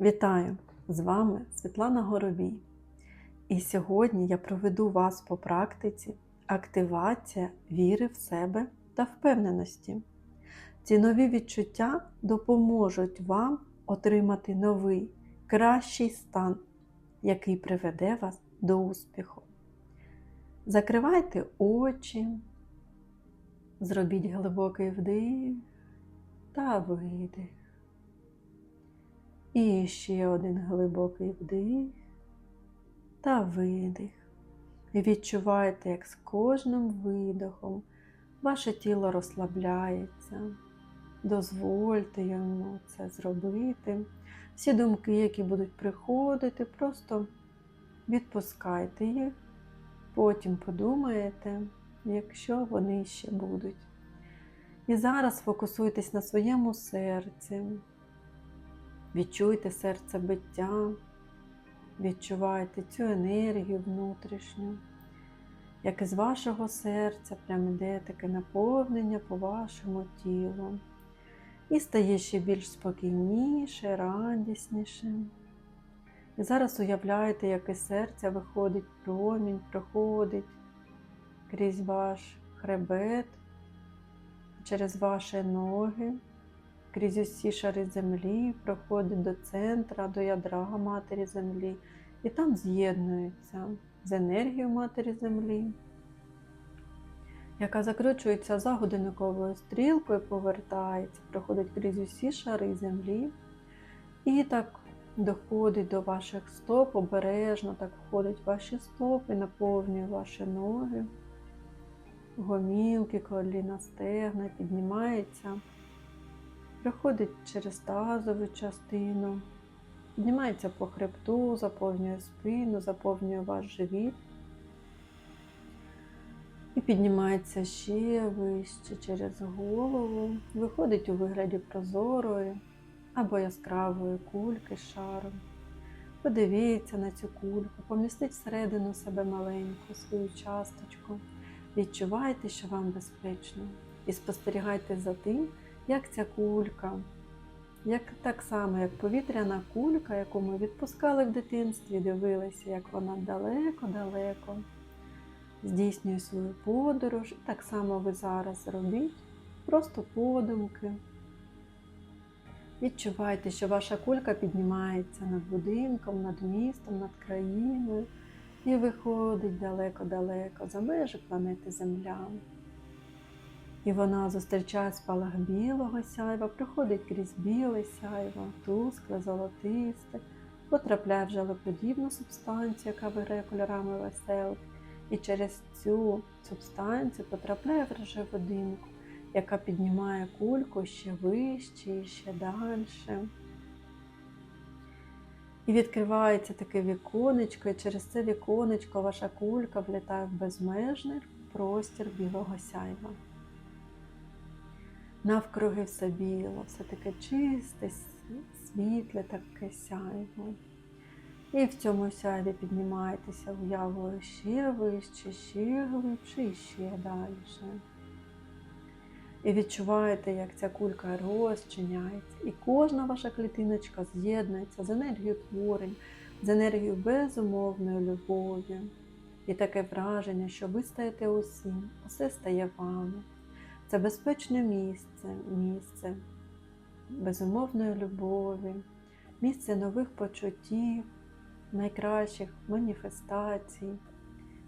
Вітаю! З вами Світлана Горобій. І сьогодні я проведу вас по практиці активація віри в себе та впевненості. Ці нові відчуття допоможуть вам отримати новий, кращий стан, який приведе вас до успіху. Закривайте очі, зробіть глибокий вдих та видих. І ще один глибокий вдих та видих. І відчувайте, як з кожним видохом ваше тіло розслабляється. Дозвольте йому це зробити. Всі думки, які будуть приходити, просто відпускайте їх, потім подумаєте, якщо вони ще будуть. І зараз фокусуйтесь на своєму серці. Відчуйте серце биття, відчувайте цю енергію внутрішню, як із вашого серця прям іде таке наповнення по вашому тілу. І стає ще більш спокійніше, радісніше. І зараз уявляєте, як із серця виходить промінь, проходить крізь ваш хребет, через ваші ноги крізь усі шари землі, проходить до центра, до ядра Матері Землі, і там з'єднується з енергією Матері Землі, яка закручується за годинниковою стрілкою, повертається, проходить крізь усі шари землі. І так доходить до ваших стоп, обережно так входить ваші стопи, наповнює ваші ноги, гомілки, коліна, стегна, піднімається проходить через тазову частину, піднімається по хребту, заповнює спину, заповнює ваш живіт. І піднімається ще вище через голову, виходить у вигляді прозорої або яскравої кульки шаром. Подивіться на цю кульку, помістіть всередину себе маленьку свою часточку. Відчувайте, що вам безпечно, і спостерігайте за тим, як ця кулька, як так само, як повітряна кулька, яку ми відпускали в дитинстві, дивилися, як вона далеко-далеко здійснює свою подорож. І так само ви зараз робіть, просто подумки. Відчувайте, що ваша кулька піднімається над будинком, над містом, над країною і виходить далеко-далеко за межі планети Земля. І вона зустрічає спалах білого сяйва, проходить крізь біле сяйво, тускле, золотисте, потрапляє в жалоподібну субстанцію, яка виграє кольорами веселки, і через цю субстанцію потрапляє в рожеводинку, яка піднімає кульку ще вище і ще далі. І відкривається таке віконечко, і через це віконечко ваша кулька влітає в безмежний простір білого сяйва навкруги все біло, все таке чисте, світле, таке сяйво. І в цьому сяйві піднімаєтеся уявою ще вище, ще глибше і ще далі. І відчуваєте, як ця кулька розчиняється, і кожна ваша клітиночка з'єднується з енергією творень, з енергією безумовної любові. І таке враження, що ви стаєте усім, усе стає вами. Це безпечне місце, місце безумовної любові, місце нових почуттів, найкращих маніфестацій,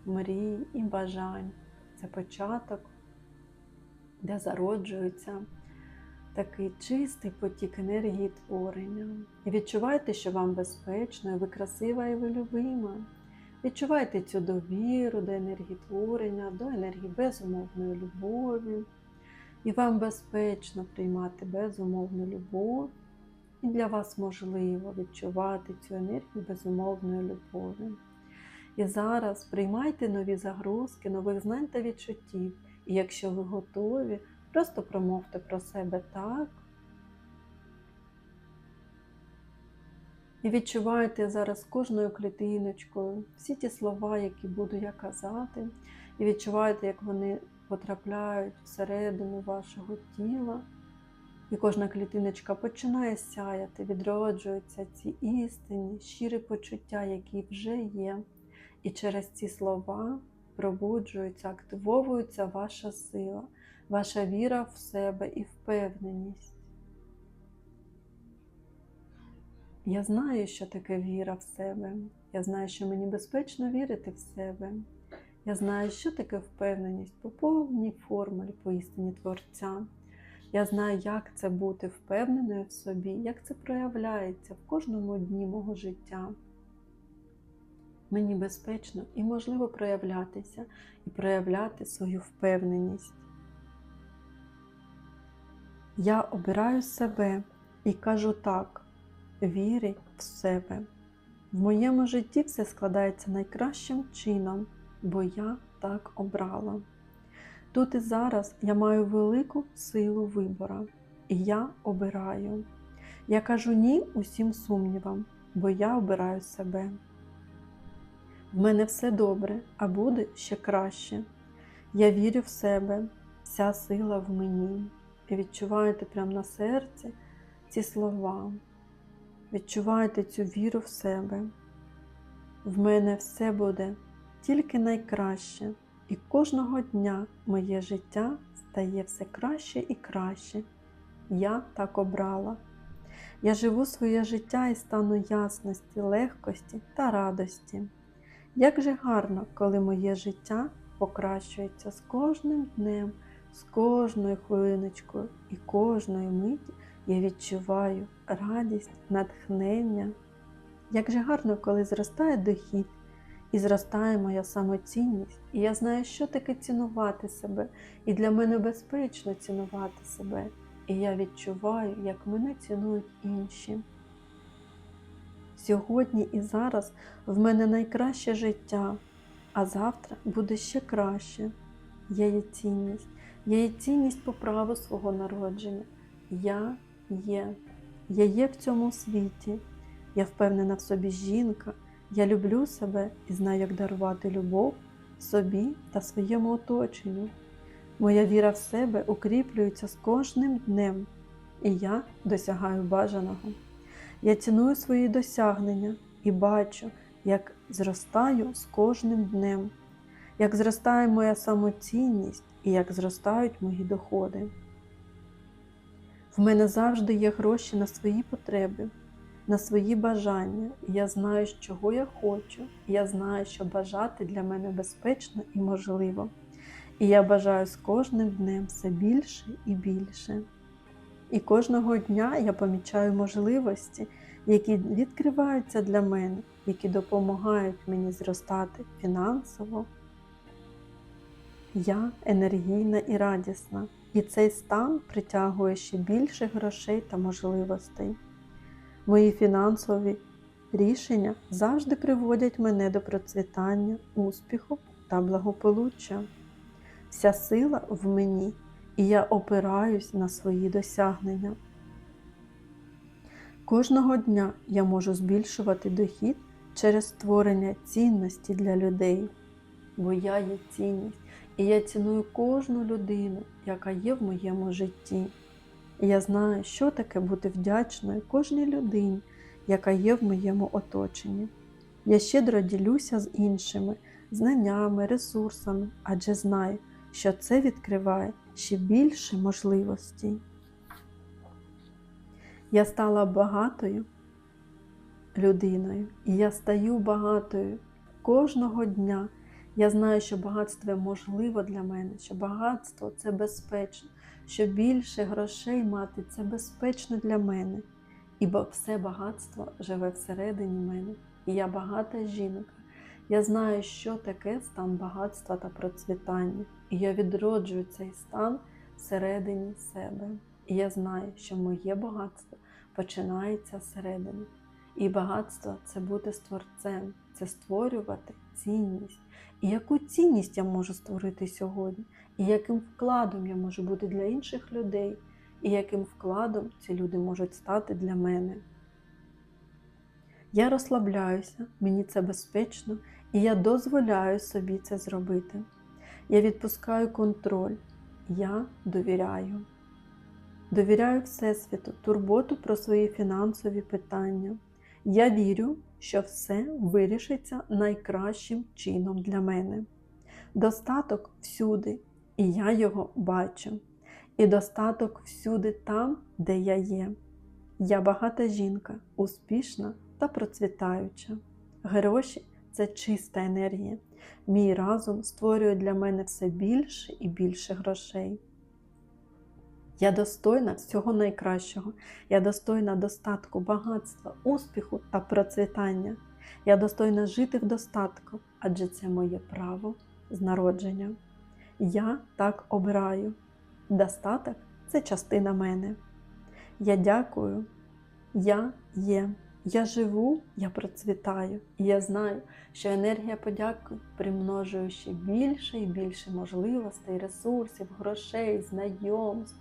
мрій і бажань. Це початок, де зароджується такий чистий потік енергії творення. І відчувайте, що вам безпечно, ви красива і ви любима. Відчувайте цю довіру до енергії творення, до енергії безумовної любові. І вам безпечно приймати безумовну любов, і для вас можливо відчувати цю енергію безумовної любові. І зараз приймайте нові загрузки, нових знань та відчуттів. І якщо ви готові, просто промовте про себе так. І відчувайте зараз кожною клітиночкою всі ті слова, які буду я казати, і відчувайте, як вони потрапляють всередину вашого тіла, І кожна клітиночка починає сяяти, відроджуються ці істинні, щирі почуття, які вже є. І через ці слова пробуджується, активовується ваша сила, ваша віра в себе і впевненість. Я знаю, що таке віра в себе. Я знаю, що мені безпечно вірити в себе. Я знаю, що таке впевненість по повній формулі, по істині Творця. Я знаю, як це бути впевненою в собі, як це проявляється в кожному дні мого життя. Мені безпечно і можливо проявлятися і проявляти свою впевненість. Я обираю себе і кажу так, віри в себе. В моєму житті все складається найкращим чином, бо я так обрала. Тут і зараз я маю велику силу вибора, і я обираю. Я кажу ні усім сумнівам, бо я обираю себе. В мене все добре, а буде ще краще. Я вірю в себе, вся сила в мені. І відчуваєте прямо на серці ці слова. Відчуваєте цю віру в себе. В мене все буде тільки найкраще, і кожного дня моє життя стає все краще і краще. Я так обрала. Я живу своє життя і стану ясності, легкості та радості. Як же гарно, коли моє життя покращується з кожним днем, з кожною хвилиночкою і кожної миті я відчуваю радість, натхнення. Як же гарно, коли зростає дохід і зростає моя самоцінність, і я знаю, що таке цінувати себе, і для мене безпечно цінувати себе. І я відчуваю, як мене цінують інші. Сьогодні і зараз в мене найкраще життя, а завтра буде ще краще. Я є цінність, я є цінність по праву свого народження. Я є. Я є в цьому світі. Я впевнена в собі жінка. Я люблю себе і знаю, як дарувати любов собі та своєму оточенню. Моя віра в себе укріплюється з кожним днем, і я досягаю бажаного. Я ціную свої досягнення і бачу, як зростаю з кожним днем, як зростає моя самоцінність і як зростають мої доходи. В мене завжди є гроші на свої потреби, на свої бажання, я знаю, чого я хочу, я знаю, що бажати для мене безпечно і можливо. І я бажаю з кожним днем все більше і більше. І кожного дня я помічаю можливості, які відкриваються для мене, які допомагають мені зростати фінансово. Я енергійна і радісна, і цей стан притягує ще більше грошей та можливостей. Мої фінансові рішення завжди приводять мене до процвітання, успіху та благополуччя. Вся сила в мені, і я опираюсь на свої досягнення. Кожного дня я можу збільшувати дохід через створення цінності для людей, бо я є цінність, і я ціную кожну людину, яка є в моєму житті. І я знаю, що таке бути вдячною кожній людині, яка є в моєму оточенні. Я щедро ділюся з іншими знаннями, ресурсами, адже знаю, що це відкриває ще більше можливостей. Я стала багатою людиною, і я стаю багатою кожного дня. Я знаю, що багатство можливо для мене, що багатство це безпечно, що більше грошей мати це безпечно для мене. Ібо все багатство живе всередині мене, і я багата жінка. Я знаю, що таке стан багатства та процвітання, і я відроджую цей стан всередині себе. І я знаю, що моє багатство починається всередині. І багатство це бути створцем, це створювати цінність. І яку цінність я можу створити сьогодні, і яким вкладом я можу бути для інших людей, і яким вкладом ці люди можуть стати для мене. Я розслабляюся, мені це безпечно, і я дозволяю собі це зробити. Я відпускаю контроль, я довіряю. Довіряю Всесвіту турботу про свої фінансові питання. Я вірю, що все вирішиться найкращим чином для мене. Достаток всюди, і я його бачу. І достаток всюди там, де я є. Я багата жінка, успішна та процвітаюча. Гроші це чиста енергія. Мій разум створює для мене все більше і більше грошей. Я достойна всього найкращого. Я достойна достатку, багатства, успіху та процвітання. Я достойна жити в достатку, адже це моє право з народження. Я так обираю. Достаток це частина мене. Я дякую, я є. Я живу, я процвітаю, і я знаю, що енергія подяки примножує ще більше і більше можливостей, ресурсів, грошей, знайомств.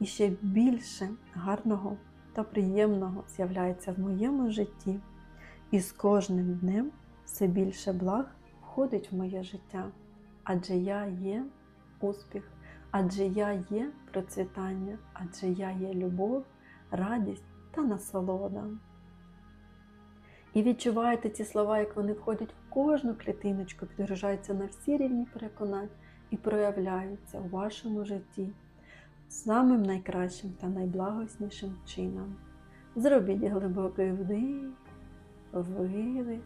І ще більше гарного та приємного з'являється в моєму житті. І з кожним днем все більше благ входить в моє життя. Адже я є успіх, адже я є процвітання, адже я є любов, радість та насолода. І відчуваєте ці слова, як вони входять в кожну клітиночку, підгружаються на всі рівні переконань і проявляються у вашому житті самим найкращим та найблагоснішим чином. Зробіть глибокий вдих, видих.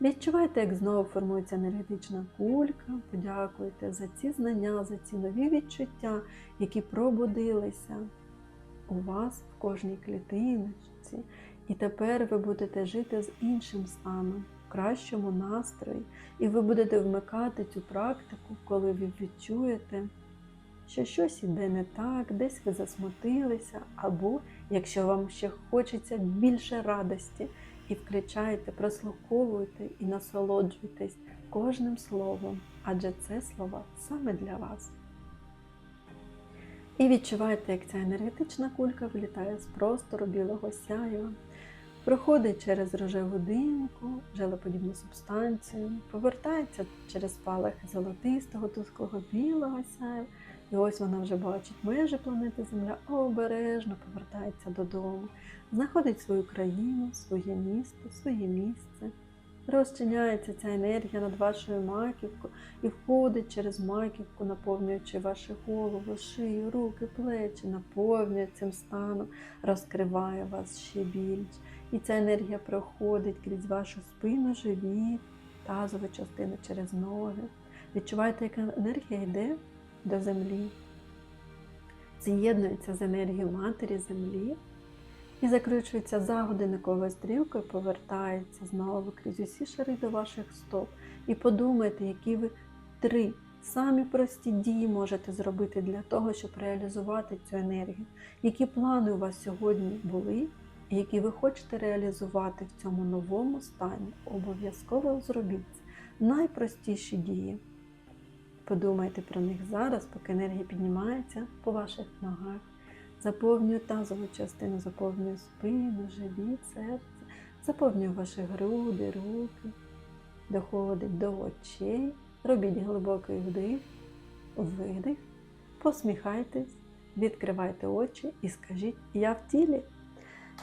Відчувайте, як знову формується енергетична кулька. Подякуйте за ці знання, за ці нові відчуття, які пробудилися у вас в кожній клітиночці. І тепер ви будете жити з іншим станом, в кращому настрої, і ви будете вмикати цю практику, коли ви відчуєте, що щось іде не так, десь ви засмутилися, або якщо вам ще хочеться більше радості, і включайте, прослуховуйте і насолоджуйтесь кожним словом, адже це слова саме для вас. І відчувайте, як ця енергетична кулька влітає з простору білого сяєва, проходить через рожеву димку, желеподібну субстанцію, повертається через спалахи золотистого, тусклого білого сяєва, і ось вона вже бачить межі планети Земля, обережно повертається додому, знаходить свою країну, своє місто, своє місце. Розчиняється ця енергія над вашою маківкою і входить через маківку, наповнюючи вашу голову, шию, руки, плечі, наповнює цим станом, розкриває вас ще більше. І ця енергія проходить крізь вашу спину, живіт, тазову частину через ноги. Відчуваєте, яка енергія йде до землі, з'єднується з енергією матері землі і закручується за годинниковою стрілкою, повертається знову крізь усі шари до ваших стоп. І подумайте, які ви три самі прості дії можете зробити для того, щоб реалізувати цю енергію. Які плани у вас сьогодні були, які ви хочете реалізувати в цьому новому стані, обов'язково зробіть. Найпростіші дії. Подумайте про них зараз, поки енергія піднімається по ваших ногах. Заповнюю тазову частину, заповнюю спину, живіт, серце, заповнюю ваші груди, руки, доходить до очей. Робіть глибокий вдих, видих, посміхайтесь, відкривайте очі і скажіть Я в тілі.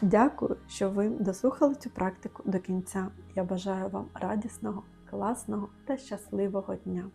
Дякую, що ви дослухали цю практику до кінця. Я бажаю вам радісного, класного та щасливого дня!